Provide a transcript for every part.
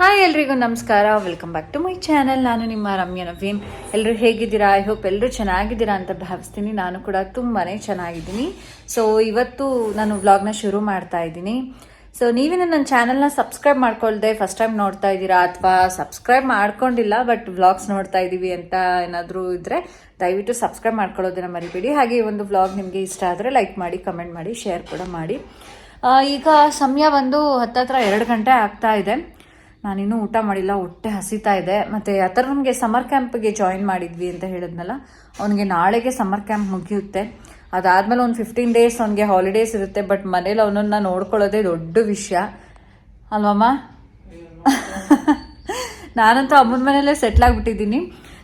Hi ಎಲ್ರಿಗೂ ನಮಸ್ಕಾರ. Welcome back to my channel ನಾನು ನಿಮ್ಮ ರಮ್ಯ ನವೀನ್. ಎಲ್ಲರೂ ಹೇಗಿದ್ದೀರಾ? ಐ ಹೋಪ್ ಎಲ್ಲರೂ ಚೆನ್ನಾಗಿದ್ದೀರಾ ಅಂತ ಭಾವಿಸ್ತೀನಿ. ನಾನು ಕೂಡ ತುಂಬಾ ಚೆನ್ನಾಗಿದ್ದೀನಿ. ಸೊ ಇವತ್ತು ನಾನು ವ್ಲಾಗ್ನ ಶುರು ಮಾಡ್ತಾ ಇದ್ದೀನಿ. ಸೊ ನೀವೇನು ನನ್ನ ಚಾನಲ್ನ ಸಬ್ಸ್ಕ್ರೈಬ್ ಮಾಡ್ಕೊಳ್ದೆ ಫಸ್ಟ್ ಟೈಮ್ ನೋಡ್ತಾ ಇದ್ದೀರಾ ಅಥವಾ ಸಬ್ಸ್ಕ್ರೈಬ್ ಮಾಡ್ಕೊಂಡಿಲ್ಲ ಬಟ್ ವ್ಲಾಗ್ಸ್ ನೋಡ್ತಾ ಇದ್ದೀವಿ ಅಂತ ಏನಾದರೂ ಇದ್ದರೆ ದಯವಿಟ್ಟು ಸಬ್ಸ್ಕ್ರೈಬ್ ಮಾಡ್ಕೊಳ್ಳೋದನ್ನ ಮರಿಬೇಡಿ. ಹಾಗೆ ಒಂದು ವ್ಲಾಗ್ ನಿಮಗೆ ಇಷ್ಟ ಆದರೆ ಲೈಕ್ ಮಾಡಿ ಕಮೆಂಟ್ ಮಾಡಿ ಶೇರ್ ಕೂಡ ಮಾಡಿ. ಈಗ ಸಮಯ ಬಂದು ಹತ್ತತ್ರ ಎರಡು ಗಂಟೆ ಆಗ್ತಾ ಇದೆ. ನಾನಿನ್ನೂ ಊಟ ಮಾಡಿಲ್ಲ, ಹೊಟ್ಟೆ ಹಸಿತಾ ಇದೆ. ಮತ್ತು ಅಥರ್ವನ್ಗೆ ಸಮರ್ ಕ್ಯಾಂಪ್ಗೆ ಜಾಯಿನ್ ಮಾಡಿದ್ವಿ ಅಂತ ಹೇಳಿದ್ನಲ್ಲ, ಅವನಿಗೆ ನಾಳೆಗೆ ಸಮರ್ ಕ್ಯಾಂಪ್ ಮುಗಿಯುತ್ತೆ. ಅದಾದಮೇಲೆ ಒಂದು ಫಿಫ್ಟೀನ್ ಡೇಸ್ ಅವನಿಗೆ ಹಾಲಿಡೇಸ್ ಇರುತ್ತೆ ಬಟ್ ಮನೇಲಿ ಅವನನ್ನ ನೋಡ್ಕೊಳ್ಳೋದೇ ದೊಡ್ಡ ವಿಷಯ. ಅಲ್ವಮ್ಮ ನಾನಂತೂ ಅಮ್ಮನ ಮನೆಯಲ್ಲೇ ಸೆಟ್ಲ್ ಆಗಿಬಿಟ್ಟಿದ್ದೀನಿ.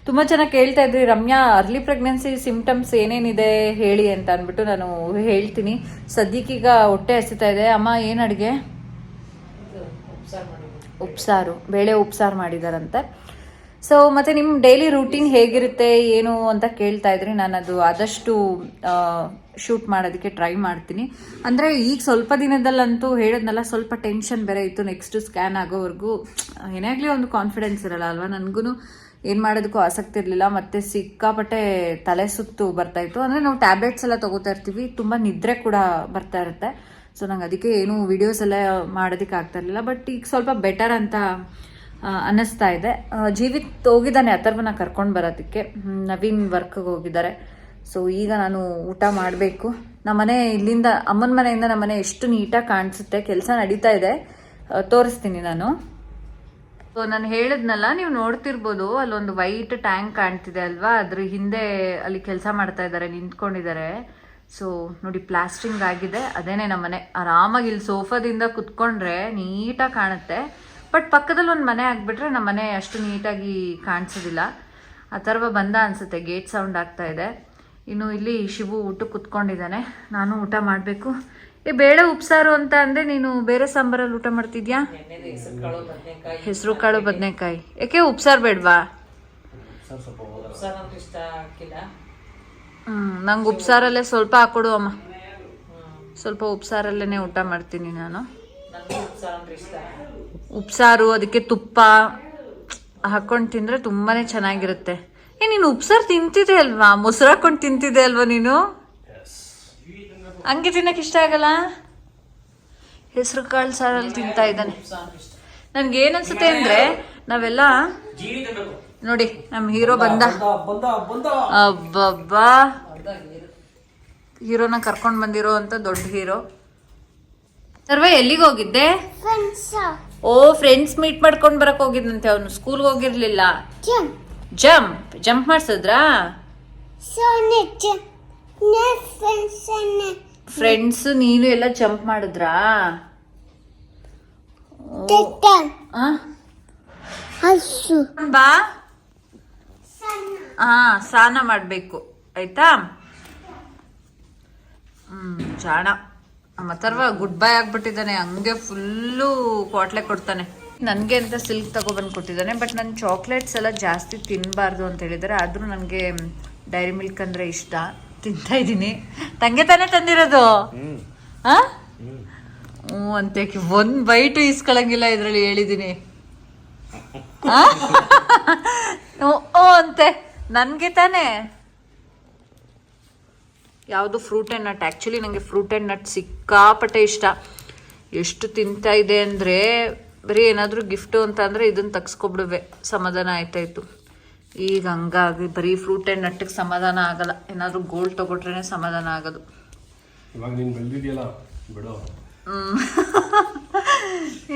ತುಂಬ ಚೆನ್ನಾಗಿ ಕೇಳ್ತಾ ಇದ್ರಿ, ರಮ್ಯಾ ಅರ್ಲಿ ಪ್ರೆಗ್ನೆನ್ಸಿ ಸಿಮ್ಟಮ್ಸ್ ಏನೇನಿದೆ ಹೇಳಿ ಅಂತ ಅಂದ್ಬಿಟ್ಟು ನಾನು ಹೇಳ್ತೀನಿ. ಸದ್ಯಕ್ಕೀಗ ಹೊಟ್ಟೆ ಹಸಿತಾ ಇದೆ. ಅಮ್ಮ, ಏನು ಅಡುಗೆ? ಉಪ್ಸಾರು, ಬೇಳೆ ಉಪ್ಸಾರು ಮಾಡಿದಾರಂತೆ. ಸೊ ಮತ್ತೆ ನಿಮ್ಮ ಡೈಲಿ ರೂಟೀನ್ ಹೇಗಿರುತ್ತೆ, ಏನು ಅಂತ ಕೇಳ್ತಾ ಇದ್ರಿ. ನಾನು ಅದು ಆದಷ್ಟು ಶೂಟ್ ಮಾಡೋದಕ್ಕೆ ಟ್ರೈ ಮಾಡ್ತೀನಿ. ಅಂದರೆ ಈಗ ಸ್ವಲ್ಪ ದಿನದಲ್ಲಂತೂ ಹೇಳಿದ್ನಲ್ಲ, ಸ್ವಲ್ಪ ಟೆನ್ಷನ್ ಬೇರೆ ಇತ್ತು. ನೆಕ್ಸ್ಟ್ ಸ್ಕ್ಯಾನ್ ಆಗೋವರೆಗೂ, ಏನೇ ಒಂದು ಕಾನ್ಫಿಡೆನ್ಸ್ ಇರಲ್ಲ ಅಲ್ವಾ? ನನಗೂ ಏನು ಮಾಡೋದಕ್ಕೂ ಆಸಕ್ತಿ ಇರಲಿಲ್ಲ. ಮತ್ತು ಸಿಕ್ಕಾಪಟ್ಟೆ ತಲೆ ಸುತ್ತು ಬರ್ತಾ ಇತ್ತು. ಅಂದರೆ ನಾವು ಟ್ಯಾಬ್ಲೆಟ್ಸ್ ಎಲ್ಲ ತಗೋತಾ ಇರ್ತೀವಿ. ತುಂಬ ನಿದ್ರೆ ಕೂಡ ಬರ್ತಾ ಇರುತ್ತೆ. ಸೊ ನಂಗೆ ಅದಕ್ಕೆ ಏನು ವಿಡಿಯೋಸ್ ಎಲ್ಲ ಮಾಡೋದಕ್ಕೆ ಆಗ್ತಾ ಇರಲಿಲ್ಲ. ಬಟ್ ಈಗ ಸ್ವಲ್ಪ ಬೆಟರ್ ಅಂತ ಅನ್ನಿಸ್ತಾ ಇದೆ. ಜೀವಿತ್ ಹೋಗಿದ್ದಾನೆ ಅಥರ್ವನ ಕರ್ಕೊಂಡು ಬರೋದಕ್ಕೆ. ನವೀನ್ ವರ್ಕ್ಗೆ ಹೋಗಿದ್ದಾರೆ. ಸೊ ಈಗ ನಾನು ಊಟ ಮಾಡಬೇಕು. ನಮ್ಮನೆ ಇಲ್ಲಿಂದ, ಅಮ್ಮನ ಮನೆಯಿಂದ ನಮ್ಮನೆ ಎಷ್ಟು ನೀಟಾಗಿ ಕಾಣಿಸುತ್ತೆ, ಕೆಲಸ ನಡೀತಾ ಇದೆ ತೋರಿಸ್ತೀನಿ ನಾನು. ಸೊ ನಾನು ಹೇಳಿದ್ನಲ್ಲ, ನೀವು ನೋಡ್ತಿರ್ಬೋದು, ಅಲ್ಲೊಂದು ವೈಟ್ ಟ್ಯಾಂಕ್ ಕಾಣ್ತಿದೆ ಅಲ್ವಾ? ಅದ್ರ ಹಿಂದೆ ಅಲ್ಲಿ ಕೆಲಸ ಮಾಡ್ತಾ ಇದ್ದಾರೆ, ನಿಂತ್ಕೊಂಡಿದ್ದಾರೆ. ಸೊ ನೋಡಿ ಪ್ಲಾಸ್ಟಿಂಗ್ ಆಗಿದೆ. ಅದೇನೆ ನಮ್ಮನೆ ಆರಾಮಾಗಿ ಇಲ್ಲಿ ಸೋಫಾದಿಂದ ಕುತ್ಕೊಂಡ್ರೆ ನೀಟಾಗಿ ಕಾಣುತ್ತೆ. ಬಟ್ ಪಕ್ಕದಲ್ಲಿ ಒಂದು ಮನೆ ಆಗಿಬಿಟ್ರೆ ನಮ್ಮ ಮನೆ ಅಷ್ಟು ನೀಟಾಗಿ ಕಾಣಿಸೋದಿಲ್ಲ. ಅಥರ್ವ ಬಂದ ಅನಿಸುತ್ತೆ. ಗೇಟ್ ಸೌಂಡ್ ಆಗ್ತಾ ಇದೆ. ಇನ್ನು ಇಲ್ಲಿ ಶಿವು ಊಟಕ್ಕೆ ಕುತ್ಕೊಂಡಿದ್ದಾನೆ. ನಾನು ಊಟ ಮಾಡಬೇಕು. ಏ ಬೇಳೆ ಉಪ್ಸಾರು ಅಂತ ಅಂದರೆ ನೀನು ಬೇರೆ ಸಾಂಬಾರಲ್ಲಿ ಊಟ ಮಾಡ್ತಿದ್ಯಾ? ಹೆಸರು ಕಾಳು ಬದನೆಕಾಯಿ. ಯಾಕೆ ಉಪ್ಸಾರು ಬೇಡ್ವಾ? ನಂಗೆ ಉಪ್ಸಾರಲ್ಲೇ ಸ್ವಲ್ಪ ಹಾಕೊಡು ಅಮ್ಮ. ಸ್ವಲ್ಪ ಉಪ್ಸಾರಲ್ಲೇ ಊಟ ಮಾಡ್ತೀನಿ ನಾನು. ಉಪ್ಸಾರು, ಅದಕ್ಕೆ ತುಪ್ಪ ಹಾಕೊಂಡು ತಿಂದರೆ ತುಂಬಾನೇ ಚೆನ್ನಾಗಿರುತ್ತೆ. ಏ, ನೀನು ಉಪ್ಸಾರು ತಿಂತಿದೆ ಅಲ್ವಾ? ಮೊಸರು ಹಾಕೊಂಡು ತಿಂತಿದೆ ಅಲ್ವಾ ನೀನು? ಹಂಗೆ ತಿನ್ನಕ್ಕೆ ಇಷ್ಟ ಆಗಲ್ಲ? ಹೆಸರು ಕಾಳು ಸಾರಲ್ಲಿ ತಿಂತಾ ಇದ್ದಾನೆ. ನನಗೆ ಏನನ್ಸುತ್ತೆ ಅಂದ್ರೆ ನಾವೆಲ್ಲ ನೋಡಿ ನಮ್ಮ ಹೀರೋ ಬಂದ. ಅಬ್ಬಬ್ಬಾ. ಹೀರೋನ ಕರ್ಕೊಂಡ್ ಬಂದಿರೋ ಅಂತ ದೊಡ್ಡ ಹೀರೋ. ಸರ್ವ ಎಲ್ಲಿಗೆ ಹೋಗಿದ್ದೆ? ಓ ಫ್ರೆಂಡ್ಸ್ ಮೀಟ್ ಮಾಡ್ಕೊಂಡ್ ಬರಕ್ ಹೋಗಿದ್ನಂತೆ ಅವನು. ಸ್ಕೂಲ್ಗೆ ಹೋಗಿರ್ಲಿಲ್ಲ. ಜಂಪ್ ಜಂಪ್ ಮಾಡ್ಸಿದ್ರಾ? ಫ್ರೆಂಡ್ಸ್ ನೀನು ಎಲ್ಲ ಜಂಪ್ ಮಾಡಿದ್ರಾ? ಬಾ. ಹಾ ಸ್ನಾನ ಮಾಡಬೇಕು. ಆಯ್ತಾ? ಹ್ಮ್ ಜಾಣ. ಮತ್ತರ್ವ ಗುಡ್ ಬೈ ಆಗ್ಬಿಟ್ಟಿದ್ದಾನೆ. ಹಂಗೆ ಫುಲ್ಲು ಕ್ವಾಟ್ಲೆ ಕೊಡ್ತಾನೆ. ನನಗೆ ಅಂತ ಸಿಲ್ಕ್ ತಗೊಬಂದು ಕೊಟ್ಟಿದ್ದಾನೆ ಬಟ್ ನಾನು ಚಾಕ್ಲೇಟ್ಸ್ ಎಲ್ಲ ಜಾಸ್ತಿ ತಿನ್ನಬಾರ್ದು ಅಂತ ಹೇಳಿದಾರೆ. ಆದರೂ ನನಗೆ ಡೈರಿ ಮಿಲ್ಕ್ ಅಂದರೆ ಇಷ್ಟ. ತಿಂತಾ ಇದ್ದೀನಿ. ತಂಗೆ ತಾನೇ ತಂದಿರೋದು? ಹಾ ಹ್ಞೂ ಒಂದ್ ಒಂದು ಬೈಟು ಇಸ್ಕೊಳಂಗಿಲ್ಲ ಇದರಲ್ಲಿ ಹೇಳಿದ್ದೀನಿ? ಓ ಅಂತೆ. ನನಗೆ ತಾನೇ. ಯಾವುದು ಫ್ರೂಟ್ ಆ್ಯಂಡ್ ನಟ್ ಆ್ಯಕ್ಚುಲಿ ನನಗೆ ಫ್ರೂಟ್ ಆ್ಯಂಡ್ ನಟ್ ಸಿಕ್ಕಾಪಟ್ಟೆ ಇಷ್ಟ. ಎಷ್ಟು ತಿಂತಾ ಇದೆ ಅಂದರೆ ಬರೀ ಏನಾದರೂ ಗಿಫ್ಟು ಅಂತ ಅಂದರೆ ಇದನ್ನು ತಗ್ಸ್ಕೊಬಿಡುವೆ. ಸಮಾಧಾನ ಆಯ್ತಾಯಿತ್ತು ಈಗ ಹಂಗಾಗಿ ಬರೀ ಫ್ರೂಟ್ ಆ್ಯಂಡ್ ನಟ್ಟಿಗೆ ಸಮಾಧಾನ ಆಗಲ್ಲ. ಏನಾದರೂ ಗೋಲ್ಡ್ ತೊಗೊಟ್ರೇ ಸಮಾಧಾನ ಆಗೋದು.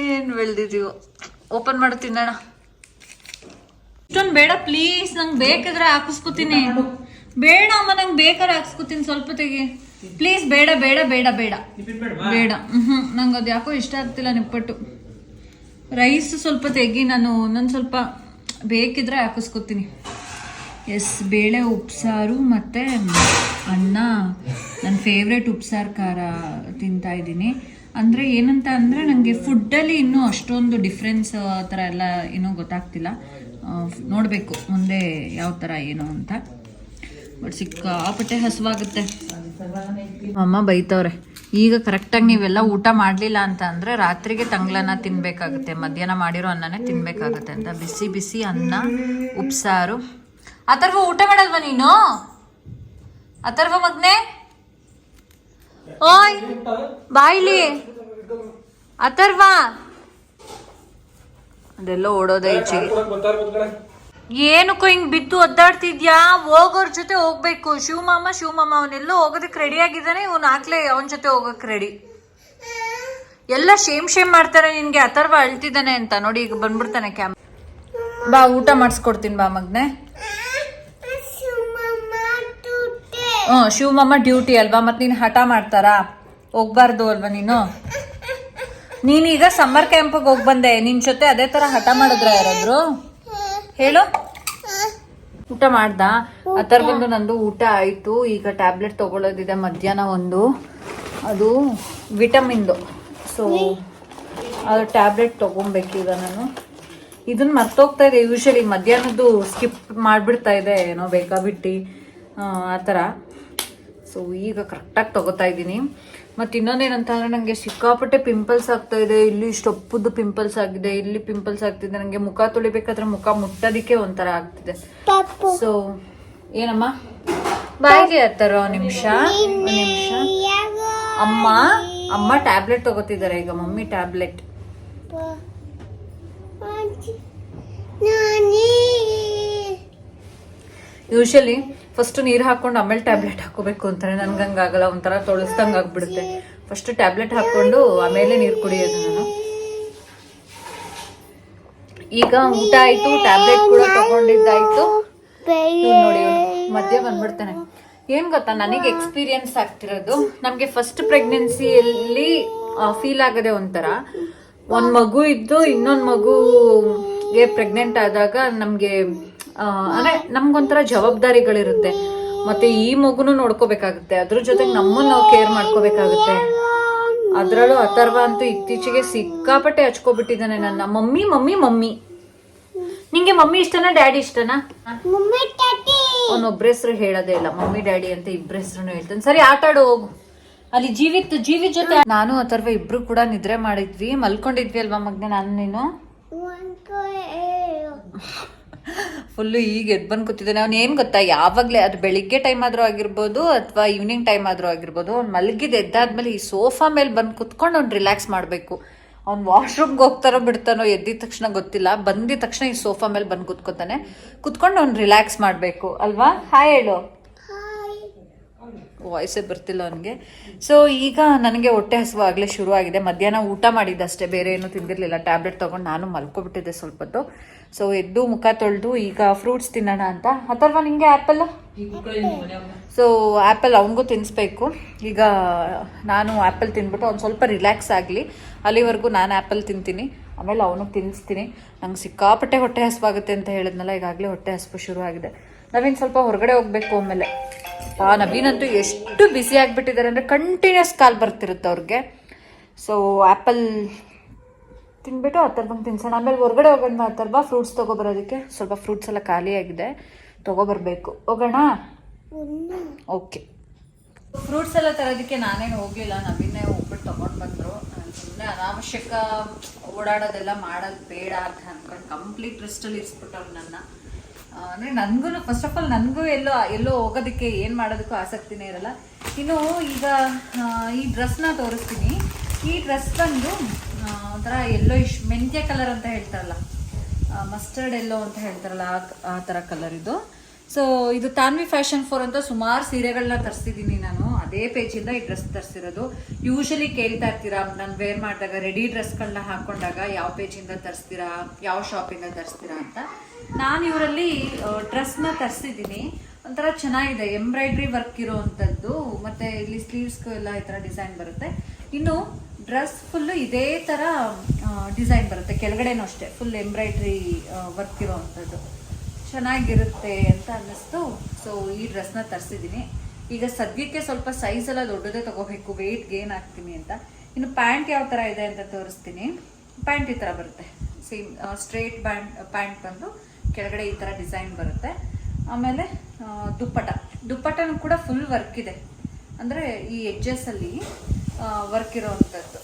ಏನು ಬೆಳೆದಿದ್ದೀವೋ ಓಪನ್ ಮಾಡಿ ತಿನ್ನೋಣ. ಇಷ್ಟೊಂದು ಬೇಡ ಪ್ಲೀಸ್ ನಂಗೆ ಬೇಕಾದ್ರೆ ಹಾಕಿಸ್ಕೊತೀನಿ. ಬೇಡ ಅಮ್ಮ ನಂಗೆ ಬೇಕಾದ್ರೆ ಹಾಕಿಸ್ಕೊತೀನಿ ಸ್ವಲ್ಪ ತೆಗಿ. ಪ್ಲೀಸ್ ಬೇಡ ಬೇಡ ಬೇಡ ಬೇಡ. ಬೇಡ. ಹ್ಞೂ ನಂಗೆ ಅದು ಯಾಕೋ ಇಷ್ಟ ಆಗ್ತಿಲ್ಲ ನಿಪ್ಪಟ್ಟು. ರೈಸ್ ಸ್ವಲ್ಪ ತೆಗಿ ನಾನು ಒಂದೊಂದು ಸ್ವಲ್ಪ ಬೇಕಿದ್ರೆ ಹಾಕಿಸ್ಕೊತೀನಿ. ಎಸ್ ಬೇಳೆ ಉಪ್ಸಾರು ಮತ್ತು ಅನ್ನ. ನನ್ನ ಫೇವ್ರೆಟ್ ಉಪ್ಸಾರು ಖಾರ ತಿಂತಾ ಇದ್ದೀನಿ. ಅಂದರೆ ಏನಂತ ಅಂದರೆ ನನಗೆ ಫುಡ್ಡಲ್ಲಿ ಇನ್ನೂ ಅಷ್ಟೊಂದು ಡಿಫ್ರೆನ್ಸ್ ಆ ಥರ ಎಲ್ಲ ಏನೂ ಗೊತ್ತಾಗ್ತಿಲ್ಲ. ನೋಡಬೇಕು ಮುಂದೆ ಯಾವ ಥರ ಏನು ಅಂತ. ಬಟ್ ಸಿಕ್ಕಾಪಟ್ಟೆ ಹಸುವಾಗುತ್ತೆ. ಅಮ್ಮ ಬೈತವ್ರೆ. ಈಗ ಕರೆಕ್ಟಾಗಿ ನೀವೆಲ್ಲ ಊಟ ಮಾಡಲಿಲ್ಲ ಅಂತ ಅಂದರೆ ರಾತ್ರಿಗೆ ತಂಗ್ಲನ್ನ ತಿನ್ನಬೇಕಾಗುತ್ತೆ ಮಧ್ಯಾಹ್ನ ಮಾಡಿರೋ ಅನ್ನನೇ ತಿನ್ನಬೇಕಾಗುತ್ತೆ ಅಂತ. ಬಿಸಿ ಬಿಸಿ ಅನ್ನ, ಉಪ್ಸಾರು. ಅಥರ್ವ ಊಟ ಮಾಡಲ್ವ ನೀನು? ಅಥರ್ವ ಮಗ್ನೆ? ಓಯ್, ಬಾಯ್ಲಿ. ಅಥರ್ವ. ಅದೆಲ್ಲ ಓಡೋದೇ ಈಚೆಗೆ. ಏನಕ್ಕೂ ಹಿಂಗ್ ಬಿದ್ದು ಒದ್ದಾಡ್ತಿದ್ಯಾ? ಹೋಗೋರ್ ಜೊತೆ ಹೋಗ್ಬೇಕು. ಶಿವಮಾಮ ಶಿವಮಾಮ ಅವನೆಲ್ಲೋ ಹೋಗೋದಕ್ಕೆ ರೆಡಿ ಆಗಿದ್ದಾನೆ ಇವನ್ ಆಗ್ಲೇ ಅವನ ಜೊತೆ ಹೋಗಕ್ ರೆಡಿ ಎಲ್ಲ ಶೇಮ್ ಶೇಮ್ ಮಾಡ್ತಾರೆ. ನಿನ್ಗೆ ಅಥರ್ವ ಅಳ್ತಿದ್ದಾನೆ ಅಂತ. ನೋಡಿ ಈಗ ಬಂದ್ಬಿಡ್ತಾನೆ ಕ್ಯಾಮ್ ಬಾ ಊಟ ಮಾಡಿಸ್ಕೊಡ್ತೀನಿ ಬಾ ಮಗ್ನೆ. ಹ್ಞೂ ಶಿವಮಾಮ ಡ್ಯೂಟಿ ಅಲ್ವಾ? ಮತ್ತೆ ನೀನು ಹಠ ಮಾಡ್ತಾರಾ? ಹೋಗ್ಬಾರ್ದು ಅಲ್ವಾ ನೀನು? ನೀನೀಗ ಸಮ್ಮರ್ ಕ್ಯಾಂಪಿಗೆ ಹೋಗಿ ಬಂದೆ. ನಿನ್ ಜೊತೆ ಅದೇ ತರ ಹಠ ಮಾಡಿದ್ರ ಯಾರಾದ್ರು? ಹೇಳು. ಊಟ ಮಾಡ್ದ? ಆ ಬಂದು ನಂದು ಊಟ ಆಯ್ತು. ಈಗ ಟ್ಯಾಬ್ಲೆಟ್ ತಗೊಳ್ಳೋದಿದೆ ಮಧ್ಯಾಹ್ನ ಒಂದು. ಅದು ವಿಟಮಿನ್ದು ಸೊ ಅದು ಟ್ಯಾಬ್ಲೆಟ್ ತಗೊಬೇಕೀಗ ನಾನು. ಇದನ್ನ ಮರ್ತೋಗ್ತಾ ಇದೆ ಯೂಶಲಿ ಮಧ್ಯಾಹ್ನದ್ದು ಸ್ಕಿಪ್ ಮಾಡಿಬಿಡ್ತಾ ಇದೆ. ಏನೋ ಬೇಕಾಬಿಟ್ಟು. ಆ ಥರ ಸೊ ಈಗ ಕರೆಕ್ಟಾಗಿ ತಗೋತಾ ಇದ್ದೀನಿ. ಮತ್ತು ಇನ್ನೊಂದೇನಂತಂದರೆ ನನಗೆ ಸಿಕ್ಕಾಪಟ್ಟೆ ಪಿಂಪಲ್ಸ್ ಆಗ್ತಾ ಇದೆ. ಇಲ್ಲಿ ಇಷ್ಟೊಪ್ಪುದ್ದು ಪಿಂಪಲ್ಸ್ ಆಗಿದೆ. ಇಲ್ಲಿ ಪಿಂಪಲ್ಸ್ ಆಗ್ತಿದೆ. ನನಗೆ ಮುಖ ತೊಳಿಬೇಕಾದ್ರೆ ಮುಖ ಮುಟ್ಟೋದಿಕ್ಕೆ ಒಂಥರ ಆಗ್ತಿದೆ. ಸೊ ಏನಮ್ಮ? ಬಾಯಿಗೆ ಹತ್ತಾರ ನಿಮಿಷ? ನಿಮಿಷ. ಅಮ್ಮ ಅಮ್ಮ ಟ್ಯಾಬ್ಲೆಟ್ ತಗೋತಿದ್ದಾರೆ. ಈಗ ಮಮ್ಮಿ ಟ್ಯಾಬ್ಲೆಟ್ ಯೂಶಲಿ ಫಸ್ಟ್ ನೀರು ಹಾಕೊಂಡು ಆಮೇಲೆ ಟ್ಯಾಬ್ಲೆಟ್ ಹಾಕೋಬೇಕು ಅಂತಾರೆ ನನ್ಗೆ ಹಂಗಾಗಲ್ಲ, ಒಂಥರ ತೊಳಸ್ದಂಗೆ ಆಗ್ಬಿಡುತ್ತೆ. ಫಸ್ಟ್ ಟ್ಯಾಬ್ಲೆಟ್ ಹಾಕೊಂಡು ಆಮೇಲೆ ನೀರು ಕುಡಿಯೋದು ನಾನು. ಈಗ ಊಟ ಆಯ್ತು ಟ್ಯಾಬ್ಲೆಟ್ ಕೂಡ ತಗೊಂಡಿದ್ದಾಯ್ತು. ನೋಡಿ ಮಧ್ಯ ಬಂದ್ಬಿಡ್ತಾನೆ. ಏನ್ ಗೊತ್ತಾ, ನನಗೆ ಎಕ್ಸ್ಪೀರಿಯನ್ಸ್ ಆಗ್ತಿರೋದು, ನಮ್ಗೆ ಫಸ್ಟ್ ಪ್ರೆಗ್ನೆನ್ಸಿಯಲ್ಲಿ ಫೀಲ್ ಆಗದೆ ಒಂಥರ. ಒಂದ್ ಮಗು ಇದ್ದು ಇನ್ನೊಂದ್ ಮಗುಗೆ ಪ್ರೆಗ್ನೆಂಟ್ ಆದಾಗ ನಮ್ಗೆ ಅಂದ್ರೆ ನಮ್ಗೊಂಥರ ಜವಾಬ್ದಾರಿಗಳಿರುತ್ತೆ. ಮತ್ತೆ ಈ ಮಗುನು ನೋಡ್ಕೋಬೇಕಾಗುತ್ತೆ. ಅದ್ರ ಜೊತೆಗೆ ನಮ್ಮನ್ನ ನಾವು ಕೇರ್ ಮಾಡ್ಕೋಬೇಕಾಗುತ್ತೆ. ಅದ್ರಲ್ಲೂ ಅಥರ್ವ ಅಂತೂ ಇತ್ತೀಚೆಗೆ ಸಿಕ್ಕಾಪಟ್ಟೆ ಹಚ್ಕೊಬಿಟ್ಟಿದ್ದಾನೆ ನನ್ನ. Mummy mummy mummy. ನಿಂಗೆ ಮಮ್ಮಿ ಇಷ್ಟನಾ ಡ್ಯಾಡಿ ಇಷ್ಟನಾ? ಅವನೊಬ್ಬರ ಹೆಸರು ಹೇಳೋದೇ ಇಲ್ಲ. ಮಮ್ಮಿ ಡ್ಯಾಡಿ ಅಂತ ಇಬ್ಬರ ಹೆಸರು ಹೇಳ್ತಾನೆ. ಸರಿ ಆಟ ಆಡು ಹೋಗು. ಅಲ್ಲಿ ಜೀವಿತ್ತು ಜೀವಿ ಜೊತೆ ನಾನು ಅಥರ್ವ ಇಬ್ರು ಕೂಡ ನಿದ್ರೆ ಮಾಡಿದ್ವಿ. ಮಲ್ಕೊಂಡಿದ್ವಿ ಅಲ್ವಾ ಮಗ್ನೆ ನಾನು ನೀನು? ಫುಲ್ಲು ಈಗ ಎದ್ದು ಬಂದು ಕೂತಿದ್ದಾನೆ ಅವ್ನು ಏನು ಗೊತ್ತಾ, ಯಾವಾಗಲೇ ಅದು ಬೆಳಿಗ್ಗೆ ಟೈಮ್ ಆದರೂ ಆಗಿರ್ಬೋದು ಅಥವಾ ಈವ್ನಿಂಗ್ ಟೈಮ್ ಆದರೂ ಆಗಿರ್ಬೋದು, ಅವ್ನು ಮಲಗಿದ ಎದ್ದಾದ್ಮೇಲೆ ಈ ಸೋಫಾ ಮೇಲೆ ಬಂದು ಕುತ್ಕೊಂಡು ಅವ್ನು ರಿಲ್ಯಾಕ್ಸ್ ಮಾಡಬೇಕು. ಅವ್ನು ವಾಶ್ರೂಮ್ಗೆ ಹೋಗ್ತಾರೋ ಬಿಡ್ತಾನೋ ಎದ್ದಿದ ತಕ್ಷಣ ಗೊತ್ತಿಲ್ಲ. ಬಂದಿದ ತಕ್ಷಣ ಈ ಸೋಫಾ ಮೇಲೆ ಬಂದು ಕುತ್ಕೋತಾನೆ. ಕುತ್ಕೊಂಡು ಅವ್ನು ರಿಲ್ಯಾಕ್ಸ್ ಮಾಡಬೇಕು. ಅಲ್ವಾ? ಹಾಯ್ ಹೇಳು. ವಾಯ್ಸೇ ಬರ್ತಿಲ್ಲ ಅವನಿಗೆ. ಸೊ ಈಗ ನನಗೆ ಹೊಟ್ಟೆ ಹಸಿವು ಆಗಲೇ ಶುರು ಆಗಿದೆ ಮಧ್ಯಾಹ್ನ ಊಟ ಮಾಡಿದ್ದಷ್ಟೇ. ಬೇರೆ ಏನೂ ತಿಂದಿರಲಿಲ್ಲ. ಟ್ಯಾಬ್ಲೆಟ್ ತೊಗೊಂಡು ನಾನು ಮಲ್ಕೊಬಿಟ್ಟಿದ್ದೆ ಸ್ವಲ್ಪ ಹೊತ್ತು ಸೊ ಎದ್ದು ಮುಖ ತೊಳೆದು ಈಗ ಫ್ರೂಟ್ಸ್ ತಿನ್ನೋಣ ಅಂತ. ಅಥರ್ವ ನಿಮಗೆ ಆ್ಯಪಲ್? ಸೊ ಆ್ಯಪಲ್ ಅವನಿಗೂ ತಿನ್ನಿಸ್ಬೇಕು ಈಗ ನಾನು ಆ್ಯಪಲ್ ತಿಂದ್ಬಿಟ್ಟು ಅವ್ನು ಸ್ವಲ್ಪ ರಿಲ್ಯಾಕ್ಸ್ ಆಗಲಿ. ಅಲ್ಲಿವರೆಗೂ ನಾನು ಆ್ಯಪಲ್ ತಿಂತೀನಿ. ಆಮೇಲೆ ಅವನು ತಿನ್ನಿಸ್ತೀನಿ ನಂಗೆ ಸಿಕ್ಕಾಪಟ್ಟೆ ಹೊಟ್ಟೆ ಹಸುವಾಗುತ್ತೆ ಅಂತ ಹೇಳಿದ್ನಲ್ಲ, ಈಗಾಗಲೇ ಹೊಟ್ಟೆ ಹಸುವು ಶುರು ಆಗಿದೆ ನಾವಿನ್ನು ಸ್ವಲ್ಪ ಹೊರಗಡೆ ಹೋಗ್ಬೇಕು ಆಮೇಲೆ. ಆ ನವೀನಂತೂ ಎಷ್ಟು ಬ್ಯುಸಿ ಆಗಿಬಿಟ್ಟಿದ್ದಾರೆ ಅಂದರೆ ಕಂಟಿನ್ಯೂಸ್ ಕಾಲ್ ಬರ್ತಿರುತ್ತೆ ಅವ್ರಿಗೆ. ಸೊ ಆ್ಯಪಲ್ ತಿನ್ಬಿಟ್ಟು ಆ ಥರ ಬಂದು ತಿನ್ಸೋಣ. ಆಮೇಲೆ ಹೊರಗಡೆ ಹೋಗೋಣ ಬಾ ಫ್ರೂಟ್ಸ್ ತೊಗೊಬರೋದಕ್ಕೆ. ಸ್ವಲ್ಪ ಫ್ರೂಟ್ಸ್ ಎಲ್ಲ ಖಾಲಿಯಾಗಿದೆ ತೊಗೊಬರ್ಬೇಕು. ಹೋಗೋಣ? ಓಕೆ ಫ್ರೂಟ್ಸ್ ಎಲ್ಲ ತರೋದಕ್ಕೆ ನಾನೇನು ಹೋಗಲಿಲ್ಲ. ನವೀನೇ ಹೋಗ್ಬಿಟ್ಟು ತೊಗೊಂಡು ಬಂದರು. ಸುಮ್ಮನೆ ಅನಾವಶ್ಯಕ ಓಡಾಡೋದೆಲ್ಲ ಮಾಡೋದು ಬೇಡ ಅಂತ ಅಂದ್ಕೊಂಡು ಕಂಪ್ಲೀಟ್ ರೆಸ್ಟಲ್ಲಿ ಇರಿಸ್ಬಿಟ್ಟವ್ರು ನನ್ನ. ಅಂದ್ರೆ ನನಗೂ ಫಸ್ಟ್ ಆಫ್ ಆಲ್ ನನಗೂ ಎಲ್ಲೋ ಎಲ್ಲೋ ಹೋಗೋದಕ್ಕೆ ಏನು ಮಾಡೋದಕ್ಕೂ ಆಸಕ್ತಿನೇ ಇರಲ್ಲ. ಇನ್ನು ಈಗ ಈ ಡ್ರೆಸ್ನ ತೋರಿಸ್ತೀನಿ. ಈ ಡ್ರೆಸ್ ಬಂದು ಒಂಥರ ಎಲ್ಲೋ ಇಶ್ ಮೆಂತ್ಯ ಕಲರ್ ಅಂತ ಹೇಳ್ತಾರಲ್ಲ. ಮಸ್ಟರ್ಡ್ ಎಲ್ಲೋ ಅಂತ ಹೇಳ್ತಾರಲ್ಲ, ಆ ಆ ಥರ ಕಲರ್ ಇದು. ಸೊ ಇದು ತಾನ್ವಿ ಫ್ಯಾಷನ್ ಫೋರ್ ಅಂತ ಸುಮಾರು ಸೀರೆಗಳನ್ನ ತರಿಸಿದ್ದೀನಿ ನಾನು. ಅದೇ ಪೇಜಿಂದ ಈ ಡ್ರೆಸ್ ತರಿಸಿರೋದು. ಯೂಶಲಿ ಕೇಳ್ತಾ ಇರ್ತೀರಾ, ನಾನು ವೇರ್ ಮಾಡಿದಾಗ ರೆಡಿ ಡ್ರೆಸ್ಗಳನ್ನ ಹಾಕೊಂಡಾಗ ಯಾವ ಪೇಜಿಂದ ತರಿಸ್ತೀರಾ, ಯಾವ ಶಾಪಿಂದ ತರಿಸ್ತೀರಾ ಅಂತ. ನಾನು ಇವರಲ್ಲಿ ಡ್ರೆಸ್ನ ತರಿಸಿದ್ದೀನಿ. ಒಂಥರ ಚೆನ್ನಾಗಿದೆ ಎಂಬ್ರಾಯ್ಡ್ರಿ ವರ್ಕ್ ಇರೋವಂಥದ್ದು ಮತ್ತು ಇಲ್ಲಿ ಸ್ಲೀವ್ಸ್ಗೂ ಎಲ್ಲ ಈ ಥರ ಡಿಸೈನ್ ಬರುತ್ತೆ. ಇನ್ನು ಡ್ರೆಸ್ ಫುಲ್ಲು ಇದೇ ಥರ ಡಿಸೈನ್ ಬರುತ್ತೆ. ಕೆಳಗಡೆನೂ ಅಷ್ಟೇ ಫುಲ್ ಎಂಬ್ರಾಯ್ಡ್ರಿ ವರ್ಕ್ ಇರೋವಂಥದ್ದು ಚೆನ್ನಾಗಿರುತ್ತೆ ಅಂತ ಅನ್ನಿಸ್ತು. ಸೊ ಈ ಡ್ರೆಸ್ನ ತರಿಸಿದ್ದೀನಿ. ಈಗ ಸದ್ಯಕ್ಕೆ ಸ್ವಲ್ಪ ಸೈಜ್ ಎಲ್ಲ ದೊಡ್ಡದೇ ತಗೋಬೇಕು. ವೆಯ್ಟ್ ಗೇನ್ ಆಗ್ತೀನಿ ಅಂತ. ಇನ್ನು ಪ್ಯಾಂಟ್ ಯಾವ ಥರ ಇದೆ ಅಂತ ತೋರಿಸ್ತೀನಿ. ಪ್ಯಾಂಟ್ ಈ ಥರ ಬರುತ್ತೆ. ಸೇಮ್ ಸ್ಟ್ರೇಟ್ ಬ್ಯಾಂಡ್ ಪ್ಯಾಂಟ್ ಬಂದು ಕೆಳಗಡೆ ಈ ಥರ ಡಿಸೈನ್ ಬರುತ್ತೆ. ಆಮೇಲೆ ದುಪ್ಪಟ ದುಪ್ಪಟನೂ ಕೂಡ ಫುಲ್ ವರ್ಕ್ ಇದೆ. ಅಂದರೆ ಈ ಎಡ್ಜಸ್ಸಲ್ಲಿ ವರ್ಕ್ ಇರೋವಂಥದ್ದು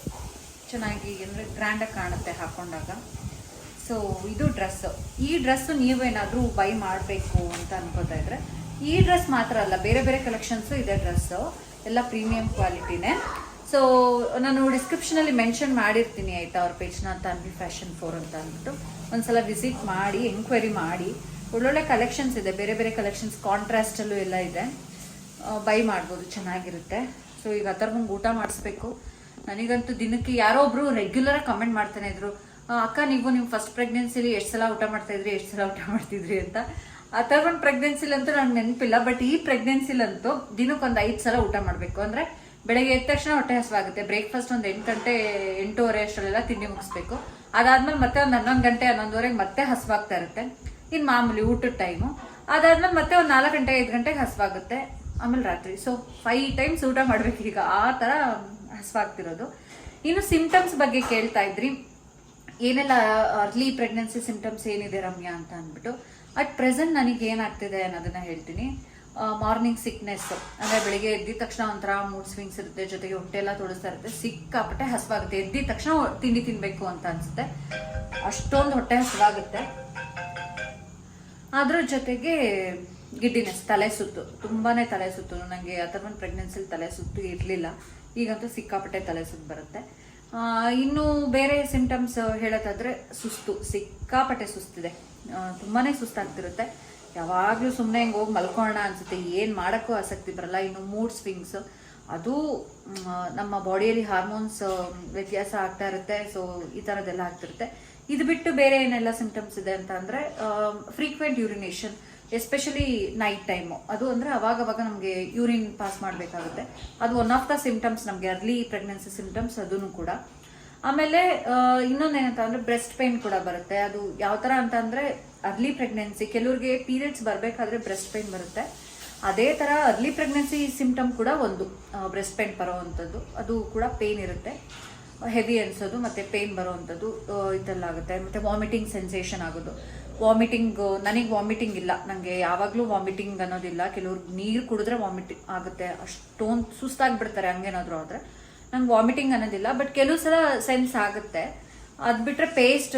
ಚೆನ್ನಾಗಿ ಅಂದರೆ ಗ್ರ್ಯಾಂಡಾಗಿ ಕಾಣುತ್ತೆ ಹಾಕೊಂಡಾಗ. ಸೊ ಇದು ಡ್ರೆಸ್ ಈ ಡ್ರೆಸ್ ನೀವೇನಾದರೂ ಬೈ ಮಾಡಬೇಕು ಅಂತ ಅನ್ಕೋತಾ ಇದ್ರೆ, ಈ ಡ್ರೆಸ್ ಮಾತ್ರ ಅಲ್ಲ, ಬೇರೆ ಬೇರೆ ಕಲೆಕ್ಷನ್ಸು ಇದೆ ಡ್ರೆಸ್ಸು ಎಲ್ಲ ಪ್ರೀಮಿಯಂ ಕ್ವಾಲಿಟಿನೇ ಸೊ ನಾನು ಡಿಸ್ಕ್ರಿಪ್ಷನಲ್ಲಿ ಮೆನ್ಷನ್ ಮಾಡಿರ್ತೀನಿ ಆಯ್ತಾ ಅವ್ರ ಪೇಜ್ನ ತಾನ್ವಿ ಫ್ಯಾಷನ್ ಫೋರ್ ಅಂತ ಅಂದ್ಬಿಟ್ಟು. ಒಂದ್ಸಲ ವಿಸಿಟ್ ಮಾಡಿ ಎಂಕ್ವೈರಿ ಮಾಡಿ. ಒಳ್ಳೊಳ್ಳೆ ಕಲೆಕ್ಷನ್ಸ್ ಇದೆ ಬೇರೆ ಬೇರೆ ಕಲೆಕ್ಷನ್ಸ್ ಕಾಂಟ್ರಾಸ್ಟಲ್ಲೂ ಎಲ್ಲ ಇದೆ. ಬೈ ಮಾಡ್ಬೋದು ಚೆನ್ನಾಗಿರುತ್ತೆ. ಸೊ ಈಗ ಅಥರ್ವಂಗೆ ಊಟ ಮಾಡಿಸ್ಬೇಕು. ನನಗಂತೂ ದಿನಕ್ಕೆ ಯಾರೋ ಒಬ್ರು ರೆಗ್ಯುಲರ್ ಕಮೆಂಟ್ ಮಾಡ್ತಾನೆ ಇದ್ರು ಆ, ಅಕ್ಕ ನೀವು ನಿಮ್ಮ ಫಸ್ಟ್ ಪ್ರೆಗ್ನೆನ್ಸಿಲಿ ಎಷ್ಟು ಸಲ ಊಟ ಮಾಡ್ತಾ ಇದ್ರಿ ಎಷ್ಟು ಸಲ ಊಟ ಮಾಡ್ತಿದ್ರಿ ಅಂತ. ಅಥರ್ವನ್ ಪ್ರೆಗ್ನೆನ್ಸಿಲಂತೂ ನಾನು ನೆನಪಿಲ್ಲ ಬಟ್ ಈ ಪ್ರೆಗ್ನೆನ್ಸಿಲಂತೂ ದಿನಕ್ಕೊಂದು ಐದು ಸಲ ಊಟ ಮಾಡಬೇಕು. ಅಂದ್ರೆ ಬೆಳಗ್ಗೆ ಎದ್ದ ತಕ್ಷಣ ಹೊಟ್ಟೆ ಹಸುವಾಗುತ್ತೆ. ಬ್ರೇಕ್ಫಾಸ್ಟ್ ಒಂದು ಎಂಟು ಗಂಟೆ, ಎಂಟೂವರೆ ಅಷ್ಟರಲ್ಲೆಲ್ಲ ತಿಂಡಿ ಮುಗಿಸ್ಬೇಕು. ಅದಾದ್ಮೇಲೆ ಮತ್ತೆ ಒಂದು ಹನ್ನೊಂದು ಗಂಟೆ, ಹನ್ನೊಂದುವರೆಗೆ ಮತ್ತೆ ಹಸುವಾಗ್ತಾ ಇರುತ್ತೆ. ಇನ್ನು ಮಾಮೂಲಿ ಊಟದ ಟೈಮು ಅದಾದ್ಮೇಲೆ ಮತ್ತೆ ಒಂದು ನಾಲ್ಕು ಗಂಟೆ, ಐದು ಗಂಟೆಗೆ ಹಸುವಾಗುತ್ತೆ. ಆಮೇಲೆ ರಾತ್ರಿ. ಸೊ ಫೈವ್ ಟೈಮ್ಸ್ ಊಟ ಮಾಡ್ಬೇಕು ಈಗ. ಆ ಥರ ಹಸುವಾಗ್ತಿರೋದು. ಇನ್ನು ಸಿಮ್ಟಮ್ಸ್ ಬಗ್ಗೆ ಕೇಳ್ತಾ ಇದ್ರಿ. ಏನೆಲ್ಲ ಅರ್ಲಿ ಪ್ರೆಗ್ನೆನ್ಸಿ ಸಿಮ್ಟಮ್ಸ್ ಏನಿದೆ ರಮ್ಯಾ ಅಂತ ಅಂದ್ಬಿಟ್ಟು. ಅಟ್ ಪ್ರೆಸೆಂಟ್ ನನಗೆ ಏನಾಗ್ತಿದೆ ಅನ್ನೋದನ್ನ ಹೇಳ್ತೀನಿ. ಮಾರ್ನಿಂಗ್ ಸಿಕ್ನೆಸ್ ಅಂದರೆ ಬೆಳಿಗ್ಗೆ ಎದ್ದಿದ ತಕ್ಷಣ ಒಂಥರ ಮೂಡ್ ಸ್ವಿಂಗ್ಸ್ ಇರುತ್ತೆ ಜೊತೆಗೆ ಹೊಟ್ಟೆ ಎಲ್ಲ ತೊಡಸ್ತಾ ಇರುತ್ತೆ. ಸಿಕ್ಕಾಪಟ್ಟೆ ಹಸುವಾಗುತ್ತೆ. ಎದ್ದಿದ ತಕ್ಷಣ ತಿಂಡಿ ತಿನ್ಬೇಕು ಅಂತ ಅನ್ಸುತ್ತೆ. ಅಷ್ಟೊಂದು ಹೊಟ್ಟೆ ಹಸವಾಗುತ್ತೆ. ಅದ್ರ ಜೊತೆಗೆ ಗಿಡ್ಡಿನೆಸ್ ತಲೆ ಸುತ್ತು. ತುಂಬಾನೇ ತಲೆ ಸುತ್ತು. ನನಗೆ ಅಥವಾ ಪ್ರೆಗ್ನೆನ್ಸಿಲಿ ತಲೆ ಸುತ್ತು ಇರಲಿಲ್ಲ. ಈಗಂತೂ ಸಿಕ್ಕಾಪಟ್ಟೆ ತಲೆ ಸುತ್ತು ಬರುತ್ತೆ. ಆ, ಇನ್ನು ಬೇರೆ ಸಿಂಟಮ್ಸ್ ಹೇಳೋದಾದ್ರೆ ಸುಸ್ತು. ಸಿಕ್ಕಾಪಟ್ಟೆ ಸುಸ್ತಿದೆ. ಆ, ತುಂಬಾನೇ ಸುಸ್ತಾಗ್ತಿರುತ್ತೆ. ಯಾವಾಗಲೂ ಸುಮ್ಮನೆ ಹಿಂಗೆ ಹೋಗಿ ಮಲ್ಕೊಳ್ಳೋಣ ಅನ್ಸುತ್ತೆ. ಏನು ಮಾಡೋಕ್ಕೂ ಆಸಕ್ತಿ ಬರಲ್ಲ. ಇನ್ನು ಮೂಡ್ ಸ್ವಿಂಗ್ಸ್ ಅದು ನಮ್ಮ ಬಾಡಿಯಲ್ಲಿ ಹಾರ್ಮೋನ್ಸ್ ವ್ಯತ್ಯಾಸ ಆಗ್ತಾ ಇರುತ್ತೆ. ಸೊ ಈ ಥರದ್ದೆಲ್ಲ ಆಗ್ತಿರುತ್ತೆ. ಇದು ಬಿಟ್ಟು ಬೇರೆ ಏನೆಲ್ಲ ಸಿಂಪ್ಟಮ್ಸ್ ಇದೆ ಅಂತ ಅಂದರೆ frequent urination especially night time ಅದು ಅಂದ್ರೆ ಅವಾಗ ಅವಾಗ ನಮಗೆ ಯೂರಿನ್ ಪಾಸ್ ಮಾಡಬೇಕಾಗುತ್ತೆ. ಅದು ಒನ್ ಆಫ್ ದ ಸಿಂಟಮ್ಸ್ ನಮಗೆ ಅರ್ಲಿ ಪ್ರೆಗ್ನೆನ್ಸಿ ಸಿಂಪ್ಟಮ್ಸ್ ಅದೂ ಕೂಡ. ಆಮೇಲೆ ಇನ್ನೊಂದೇನಂತ ಅಂದರೆ ಬ್ರೆಸ್ಟ್ ಪೇನ್ ಕೂಡ ಬರುತ್ತೆ. ಅದು ಯಾವ ತರ ಅಂತ ಅಂದ್ರೆ ಅರ್ಲಿ ಪ್ರೆಗ್ನೆನ್ಸಿ ಕೆಲವ್ರಿಗೆ ಪೀರಿಯಡ್ಸ್ ಬರಬೇಕಾದ್ರೆ ಬ್ರೆಸ್ಟ್ ಪೇನ್ ಬರುತ್ತೆ. ಅದೇ ತರ ಅರ್ಲಿ ಪ್ರೆಗ್ನೆನ್ಸಿ ಸಿಂಪ್ಟಮ್ ಕೂಡ ಒಂದು ಬ್ರೆಸ್ಟ್ ಪೇನ್ ಬರೋವಂಥದ್ದು ಅದು ಕೂಡ ಪೇನ್ ಇರುತ್ತೆ. ಹೆವಿ ಅನ್ಸೋದು, ಮತ್ತೆ ಪೇನ್ ಬರೋವಂಥದ್ದು ಇದೆಲ್ಲ ಆಗುತ್ತೆ ಮತ್ತೆ ವಾಮಿಟಿಂಗ್ ಸೆನ್ಸೇಷನ್ ಆಗೋದು. ವಾಮಿಟಿಂಗ್ ನನಗೆ ವಾಮಿಟಿಂಗ್ ಇಲ್ಲ. ನನಗೆ ಯಾವಾಗಲೂ ವಾಮಿಟಿಂಗ್ ಅನ್ನೋದಿಲ್ಲ. ಕೆಲವ್ರು ನೀರು ಕುಡಿದ್ರೆ ವಾಮಿಟಿಂಗ್ ಆಗುತ್ತೆ. ಅಷ್ಟೊಂದು ಸುಸ್ತಾಗ್ಬಿಡ್ತಾರೆ, ಹಂಗೇನಾದ್ರು ಆದರೆ. ನಂಗೆ ವಾಮಿಟಿಂಗ್ ಅನ್ನೋದಿಲ್ಲ. ಬಟ್ ಕೆಲವು ಸಲ ಸೆನ್ಸ್ ಆಗುತ್ತೆ. ಅದ್ ಬಿಟ್ರೆ ಪೇಸ್ಟ್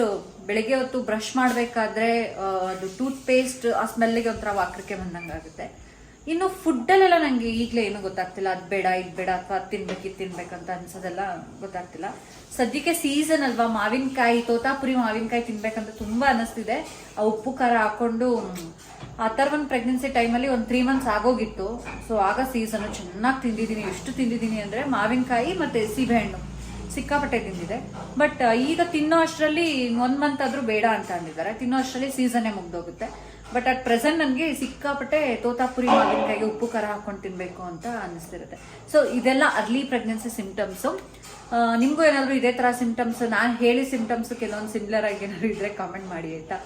ಬೆಳಿಗ್ಗೆ ಹೊತ್ತು ಬ್ರಷ್ ಮಾಡಬೇಕಾದ್ರೆ ಅದು ಟೂತ್ ಪೇಸ್ಟ್ ಆ ಸ್ಮೆಲ್ಗೆ ಒಂಥರ ವಾಕ್ರಿಕೆ ಬಂದಂಗೆ ಆಗುತ್ತೆ. ಇನ್ನು ಫುಡ್ಡಲ್ಲೆಲ್ಲ ನಂಗೆ ಈಗಲೇ ಏನು ಗೊತ್ತಾಗ್ತಿಲ್ಲ. ಅದ್ ಬೇಡ, ಇದ್ ಬೇಡ ಅಥವಾ ತಿನ್ಬೇಕು, ಇದು ತಿನ್ಬೇಕಂತ ಅನ್ಸೋದೆಲ್ಲ ಗೊತ್ತಾಗ್ತಿಲ್ಲ. ಸದ್ಯಕ್ಕೆ ಸೀಸನ್ ಅಲ್ವಾ? ಮಾವಿನಕಾಯಿ, ತೋತಾಪುರಿ ಮಾವಿನಕಾಯಿ ತಿನ್ಬೇಕಂತ ತುಂಬಾ ಅನಿಸ್ತಿದೆ. ಆ ಉಪ್ಪು, ಖಾರ ಹಾಕೊಂಡು ಆ ಥರ ಒಂದು ಪ್ರೆಗ್ನೆನ್ಸಿ ಟೈಮಲ್ಲಿ ಒಂದು ತ್ರೀ ಮಂತ್ಸ್ ಆಗೋಗಿತ್ತು. ಸೊ ಆಗ ಸೀಸನ್ ಚೆನ್ನಾಗಿ ತಿಂದಿದ್ದೀನಿ ಎಷ್ಟು ತಿಂದಿದ್ದೀನಿ ಅಂದ್ರೆ ಮಾವಿನಕಾಯಿ ಮತ್ತೆ ಸೀಬೆಹಣ್ಣು. ಸಿಕ್ಕಾಪಟ್ಟೆ ತಿಂದಿದೆ ಬಟ್ ಈಗ ತಿನ್ನೋ ಅಷ್ಟರಲ್ಲಿ ಒಂದ್ ಮಂತ್ ಆದ್ರೂ ಬೇಡ ಅಂತ ಅಂದಿದ್ದಾರೆ. ತಿನ್ನೋ ಅಷ್ಟರಲ್ಲಿ ಸೀಸನ್ನೇ ಮುಗ್ದೋಗುತ್ತೆ. ಬಟ್ ಅಟ್ ಪ್ರೆಸೆಂಟ್ ನನಗೆ ಸಿಕ್ಕಾಪಟ್ಟೆ ತೋತಾಪುರಿ ಮಾವಿನಕಾಯಿಗೆ ಉಪ್ಪು, ಖಾರ ಹಾಕೊಂಡು ತಿನ್ಬೇಕು ಅಂತ ಅನಿಸ್ತಿರುತ್ತೆ ಸೊ ಇದೆಲ್ಲ ಅರ್ಲಿ ಪ್ರೆಗ್ನೆನ್ಸಿ ಸಿಂಪ್ಟಮ್ಸು ನಿಮಗೂ ಏನಾದರೂ ಇದೇ ಥರ ಸಿಮ್ಟಮ್ಸ್ ನಾನು ಹೇಳಿ ಸಿಮ್ಟಮ್ಸು ಕೆಲವೊಂದು ಸಿಮಿಲರ್ ಆಗಿ ಏನಾದ್ರು ಇದ್ರೆ ಕಾಮೆಂಟ್ ಮಾಡಿ, ಆಯ್ತಾ?